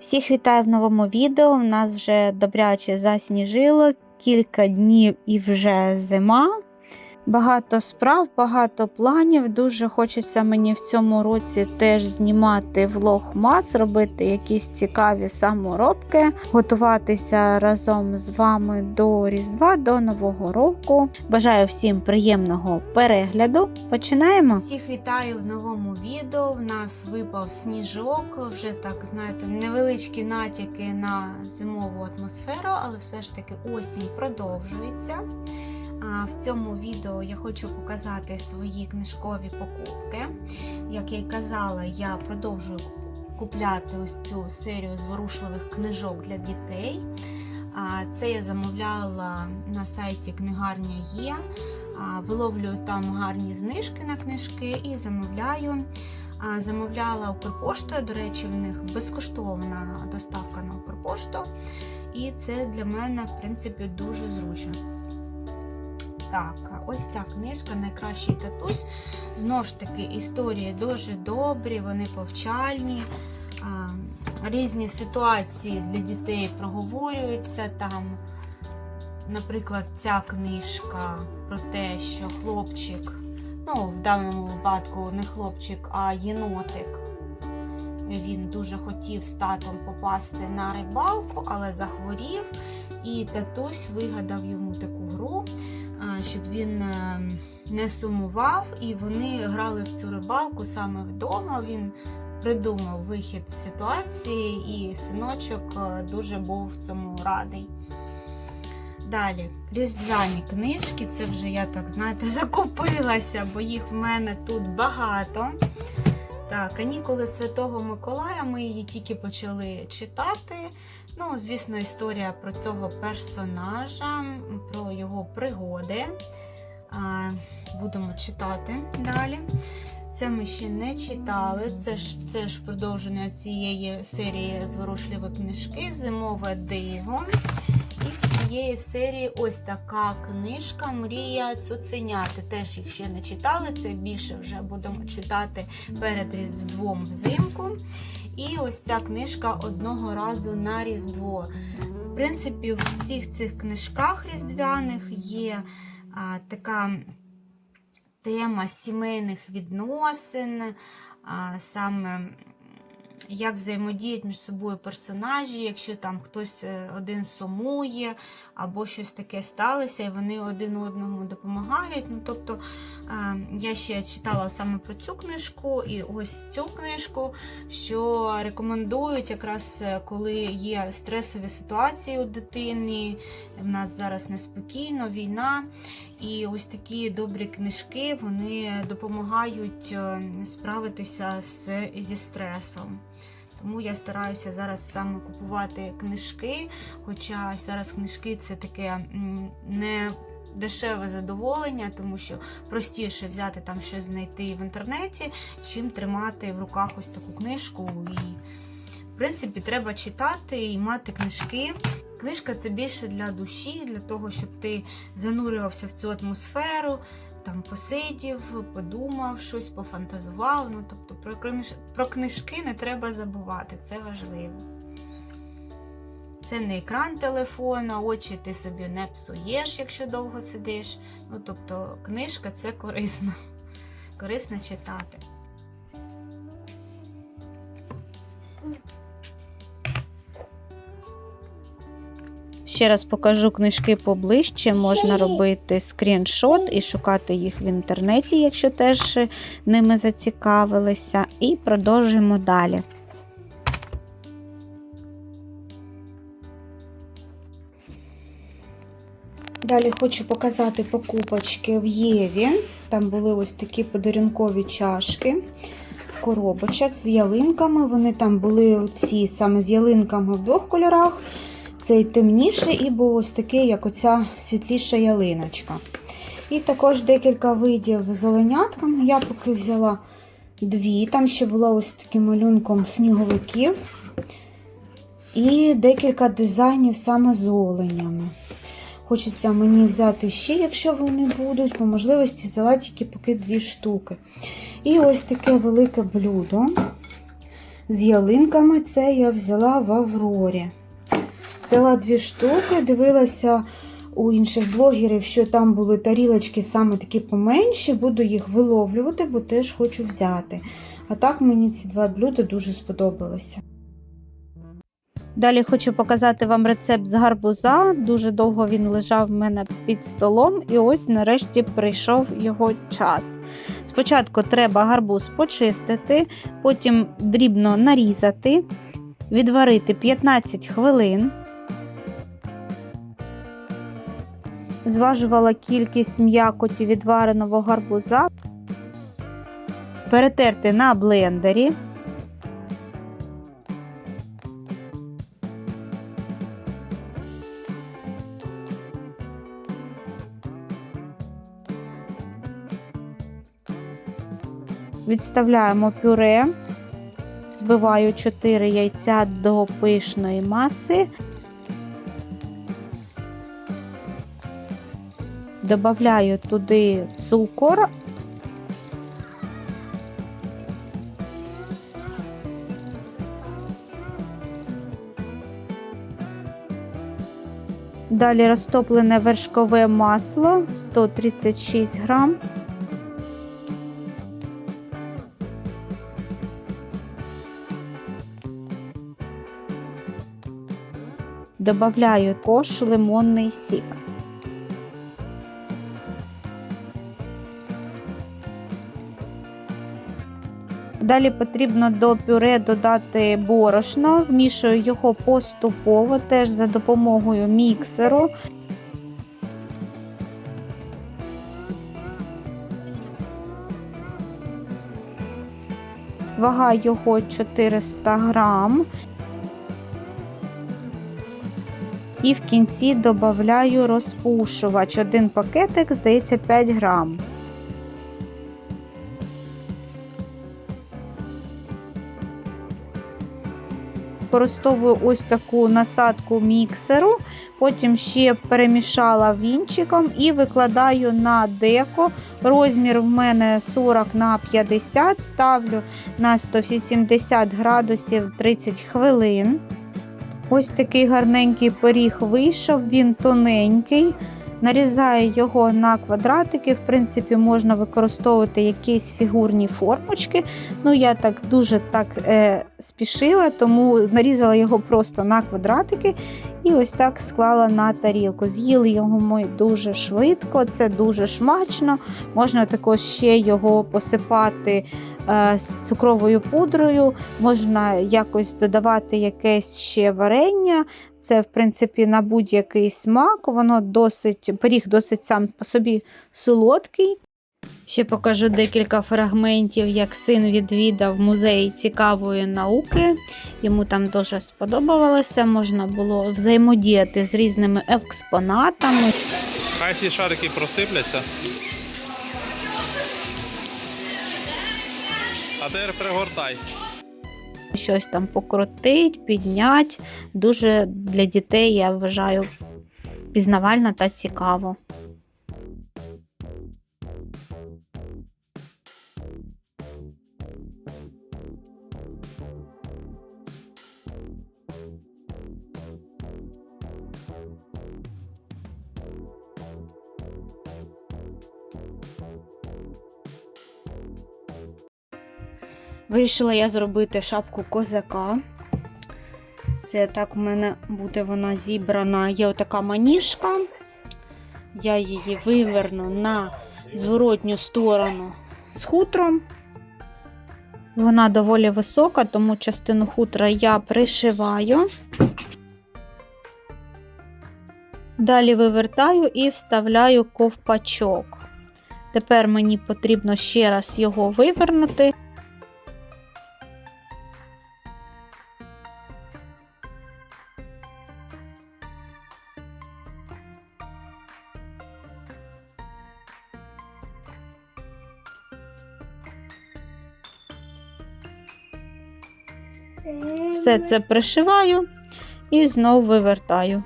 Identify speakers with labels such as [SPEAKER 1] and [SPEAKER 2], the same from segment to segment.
[SPEAKER 1] Всіх вітаю в новому відео. У нас вже добряче засніжило, кілька днів і вже зима. Багато справ, багато планів. Дуже хочеться мені в цьому році теж знімати влог-мас, робити якісь цікаві саморобки, готуватися разом з вами до Різдва, до Нового року. Бажаю всім приємного перегляду. Починаємо! Всіх вітаю в новому відео. В нас випав сніжок, вже так знаєте, невеличкі натяки на зимову атмосферу, але все ж таки осінь продовжується. В цьому відео я хочу показати свої книжкові покупки. Як я й казала, я продовжую купляти ось цю серію зворушливих книжок для дітей. Це я замовляла на сайті Книгарня Є. Виловлюю там гарні знижки на книжки і замовляю. Замовляла Укрпоштою, до речі, в них безкоштовна доставка на Укрпошту. І це для мене, в принципі, дуже зручно. Так, ось ця книжка Найкращий татусь. Знову ж таки, історії дуже добрі, вони повчальні. Різні ситуації для дітей проговорюються. Там, наприклад, ця книжка про те, що хлопчик, ну, в даному випадку не хлопчик, а єнотик. Він дуже хотів з татом попасти на рибалку, але захворів. І татусь вигадав йому таку гру, щоб він не сумував, і вони грали в цю рибалку саме вдома. Він придумав вихід з ситуації, і синочок дуже був в цьому радий. Далі, різдвяні книжки, це вже я так, знаєте, закупилася, бо їх в мене тут багато. Так, канікули Святого Миколая, ми її тільки почали читати. Ну, звісно, історія про цього персонажа, про його пригоди. Будемо читати далі. Це ми ще не читали. Це ж це ж продовження цієї серії зворушливі книжки Зимове диво. І з цієї серії ось така книжка Мрія цуценяти. Теж їх ще не читали. Це більше вже будемо читати перед Різдвом взимку. І ось ця книжка одного разу на Різдво. В принципі, в всіх цих книжках різдвяних є а, така тема сімейних відносин, а, саме як взаємодіють між собою персонажі, якщо там хтось один сумує, або щось таке сталося, і вони один одному допомагають. Ну, Тобто я ще читала саме про цю книжку і ось цю книжку, що рекомендують, якраз коли є стресові ситуації у дитини, в нас зараз неспокійно, війна. І ось такі добрі книжки вони допомагають справитися з, зі стресом. Тому я стараюся зараз саме купувати книжки. Хоча зараз книжки це таке не дешеве задоволення, тому що простіше взяти там щось знайти в інтернеті, чим тримати в руках ось таку книжку. І, принципі, треба читати і мати книжки. Книжка це більше для душі, для того, щоб ти занурювався в цю атмосферу, там посидів, подумав, щось пофантазував. Ну, тобто про, книж... про книжки не треба забувати, це важливо. Це не екран телефона, очі ти собі не псуєш, якщо довго сидиш. Ну, тобто, книжка це корисно. Корисно читати. Ще раз покажу книжки поближче. Можна робити скріншот і шукати їх в інтернеті, якщо теж ними зацікавилися. І продовжуємо далі. Далі хочу показати покупочки в Єві. Там були ось такі подарункові чашки, коробочок з ялинками. Вони там були оці саме з ялинками в двох кольорах. Цей темніший і був ось такий, як оця світліша ялиночка. І також декілька видів з оленятками. Я поки взяла дві. Там ще була ось таким малюнком сніговиків. І декілька дизайнів саме з оленями. Хочеться мені взяти ще, якщо вони будуть, по можливості взяла тільки поки дві штуки. І ось таке велике блюдо з ялинками. Це я взяла в Аврорі. Взяла дві штуки, дивилася у інших блогерів, що там були тарілочки саме такі поменші. Буду їх виловлювати, бо теж хочу взяти. А так мені ці два блюда дуже сподобалися. Далі хочу показати вам рецепт з гарбуза. Дуже довго він лежав в мене під столом, і ось нарешті прийшов його час. Спочатку треба гарбуз почистити, потім дрібно нарізати, відварити 15 хвилин. Зважувала кількість м'якоті відвареного гарбуза, перетерти на блендері. Відставляємо пюре, збиваю 4 яйця до пишної маси. Добавляю туди цукор. Далі розтоплене вершкове масло 136 грам. Добавляю кош лимонний сік. Далі потрібно до пюре додати борошно, вмішую його поступово, теж за допомогою міксеру. Вага його 400 грам. І в кінці додаю розпушувач. Один пакетик, здається, 5 грам. Використовую ось таку насадку міксеру, потім ще перемішала вінчиком і викладаю на деко. Розмір в мене 40 на 50, ставлю на 180 градусів 30 хвилин. Ось такий гарненький пиріг вийшов, він тоненький. Нарізаю його на квадратики. В принципі, можна використовувати якісь фігурні формочки. Ну, я так дуже так е, спішила, тому нарізала його просто на квадратики і ось так склала на тарілку. З'їли його ми дуже швидко, це дуже смачно. Можна також ще його посипати е, з цукровою пудрою, можна якось додавати якесь ще варення. Це, в принципі, на будь-який смак. Воно досить, пиріг досить сам по собі солодкий. Ще покажу декілька фрагментів, як син відвідав музей цікавої науки. Йому там дуже сподобалося, можна було взаємодіяти з різними експонатами.
[SPEAKER 2] Хай ці шарики просипляться. А тепер пригортай.
[SPEAKER 1] Щось там покрутить, піднять. Дуже для дітей я вважаю пізнавально та цікаво. Вирішила я зробити шапку козака. Це так у мене буде вона зібрана. Є отака маніжка. Я її виверну на зворотню сторону з хутром. Вона доволі висока, тому частину хутра я пришиваю. Далі вивертаю і вставляю ковпачок. Тепер мені потрібно ще раз його вивернути. Все це пришиваю і знову вивертаю.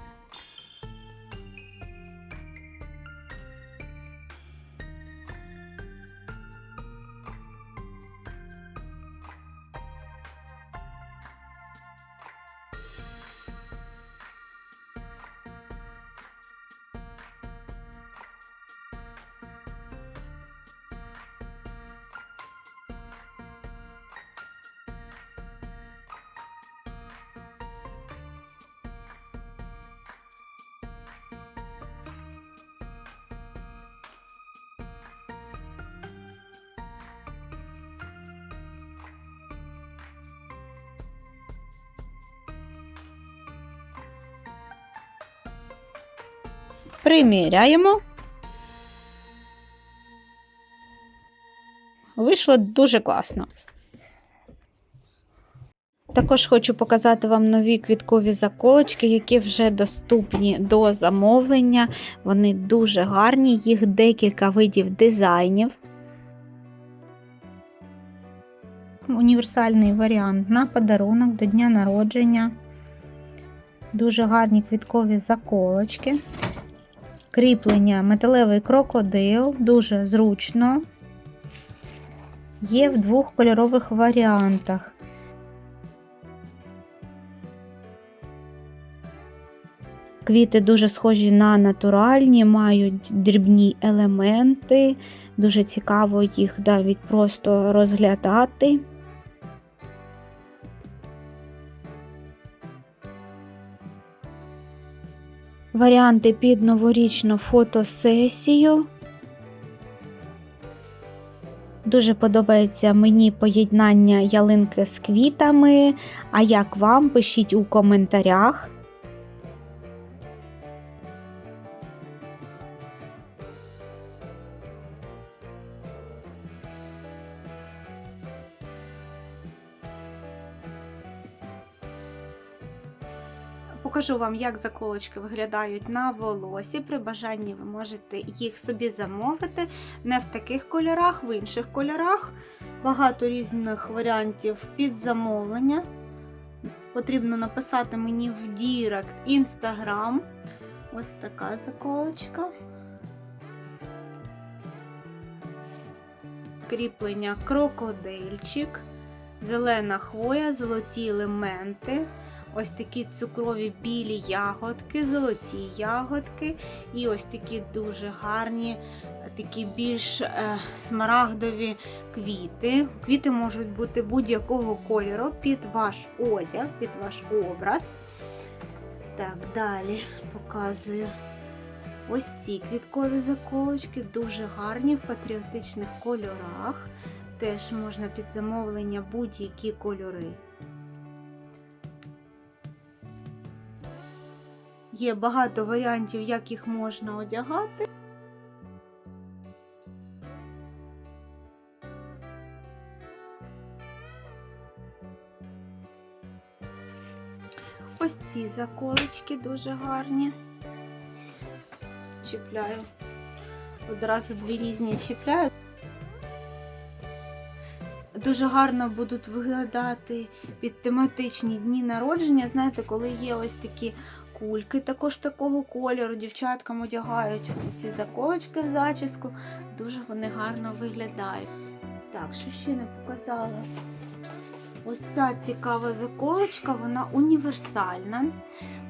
[SPEAKER 1] Приміряємо. Вийшло дуже класно. Також хочу показати вам нові квіткові заколочки, які вже доступні до замовлення. Вони дуже гарні, їх декілька видів дизайнів. Універсальний варіант на подарунок до дня народження. Дуже гарні квіткові заколочки. Кріплення металевий крокодил, дуже зручно. Є в двох кольорових варіантах. Квіти дуже схожі на натуральні, мають дрібні елементи. Дуже цікаво їх навіть просто розглядати. Варіанти під новорічну фотосесію. Дуже подобається мені поєднання ялинки з квітами. А як вам? Пишіть у коментарях. Покажу вам, як заколочки виглядають на волосі. При бажанні ви можете їх собі замовити. Не в таких кольорах, в інших кольорах. Багато різних варіантів під замовлення. Потрібно написати мені в Дірект Інстаграм. Ось така заколочка. Кріплення крокодильчик, зелена хвоя, золоті елементи. Ось такі цукрові білі ягодки, золоті ягодки, і ось такі дуже гарні, такі більш е, смарагдові квіти. Квіти можуть бути будь-якого кольору під ваш одяг, під ваш образ. Так, далі показую. Ось ці квіткові заколочки дуже гарні в патріотичних кольорах. Теж можна під замовлення будь-які кольори. Є багато варіантів, як їх можна одягати. Ось ці заколочки дуже гарні. Чіпляю. Одразу дві різні чіпляю. Дуже гарно будуть виглядати під тематичні дні народження. Знаєте, коли є ось такі кульки, також такого кольору. Дівчаткам одягають ці заколочки в зачіску. Дуже вони гарно виглядають. Так, що ще не показала? Ось ця цікава заколочка, вона універсальна.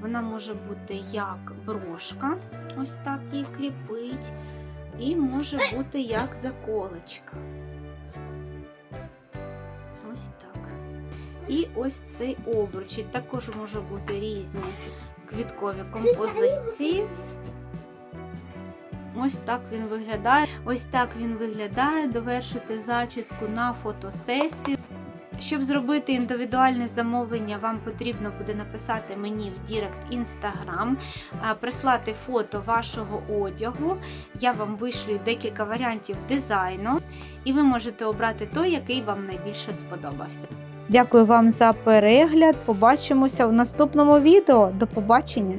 [SPEAKER 1] Вона може бути як брошка, ось так її кріпить, і може бути як заколочка. Ось так. І ось цей обруч. Також може бути різні квіткові композиції. Ось так він виглядає. Ось так він виглядає. Довершити зачіску на фотосесію. Щоб зробити індивідуальне замовлення, вам потрібно буде написати мені в Дірект Інстаграм, прислати фото вашого одягу. Я вам вишлю декілька варіантів дизайну, і ви можете обрати той, який вам найбільше сподобався. Дякую вам за перегляд. Побачимося в наступному відео. До побачення!